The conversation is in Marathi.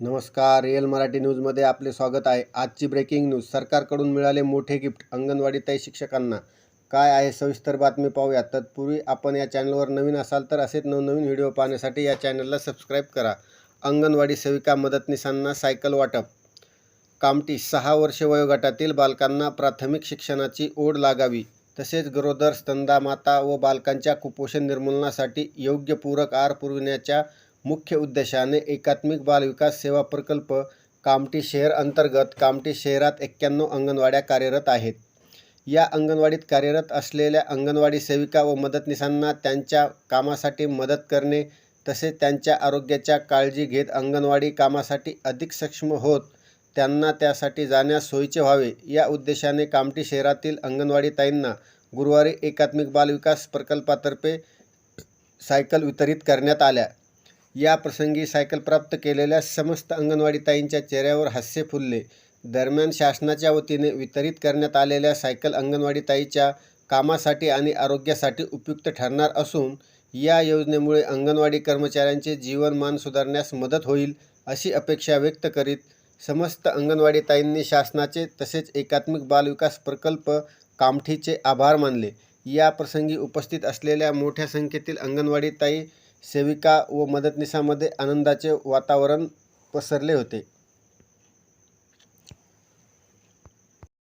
नमस्कार रिअल मराठी न्यूजमध्ये आपले स्वागत आहे. आजची ब्रेकिंग न्यूज सरकारकडून मिळाले मोठे गिफ्ट अंगणवाडीतही शिक्षकांना. काय आहे सविस्तर बातमी पाहूया तत्पूर्वी आपण या चॅनलवर नवीन असाल तर असेच नवनवीन व्हिडिओ पाहण्यासाठी या चॅनलला सबस्क्राईब करा. अंगणवाडी सेविका मदतनीसांना सायकल वाटप. कामटी सहा वर्ष वयोगटातील बालकांना प्राथमिक शिक्षणाची ओढ लागावी. तसेच गरोदर स्तंदामाता व बालकांच्या कुपोषण निर्मूलनासाठी योग्य पूरक आहार पुरविण्याच्या मुख्य उद्देशाने एकात्मिक बालविकास सेवा प्रकल्प कामठी शहर अंतर्गत कामठी शहरात एक्क्याण्णव अंगणवाड्या कार्यरत आहेत. या अंगणवाडीत कार्यरत असलेल्या अंगणवाडी सेविका व मदतनीसांना त्यांच्या कामासाठी मदत करणे तसेच त्यांच्या आरोग्याच्या काळजी घेत अंगणवाडी कामासाठी अधिक सक्षम होत त्यांना त्यासाठी जाण्यास सोयीचे व्हावे. या उद्देशाने कामठी शहरातील अंगणवाडीताईंना गुरुवारी एकात्मिक बालविकास प्रकल्पातर्फे सायकल वितरित करण्यात आल्या. या प्रसंगी सायकल प्राप्त केलेल्या समस्त अंगणवाडीताईंच्या चेहऱ्यावर हास्य फुलले. दरम्यान शासनाच्या वतीने वितरित करण्यात आलेल्या सायकल अंगणवाडीताईच्या कामासाठी आणि आरोग्यासाठी उपयुक्त ठरणार असून या योजनेमुळे अंगणवाडी कर्मचाऱ्यांचे जीवनमान सुधारण्यास मदत होईल अशी अपेक्षा व्यक्त करीत समस्त अंगणवाडीताईंनी शासनाचे तसेच एकात्मिक बालविकास प्रकल्प कामठीचे आभार मानले. या प्रसंगी उपस्थित असलेल्या मोठ्या संख्येतील अंगणवाडीताई सेविका व मदतनिसामध्ये आनंदाचे वातावरण पसरले होते.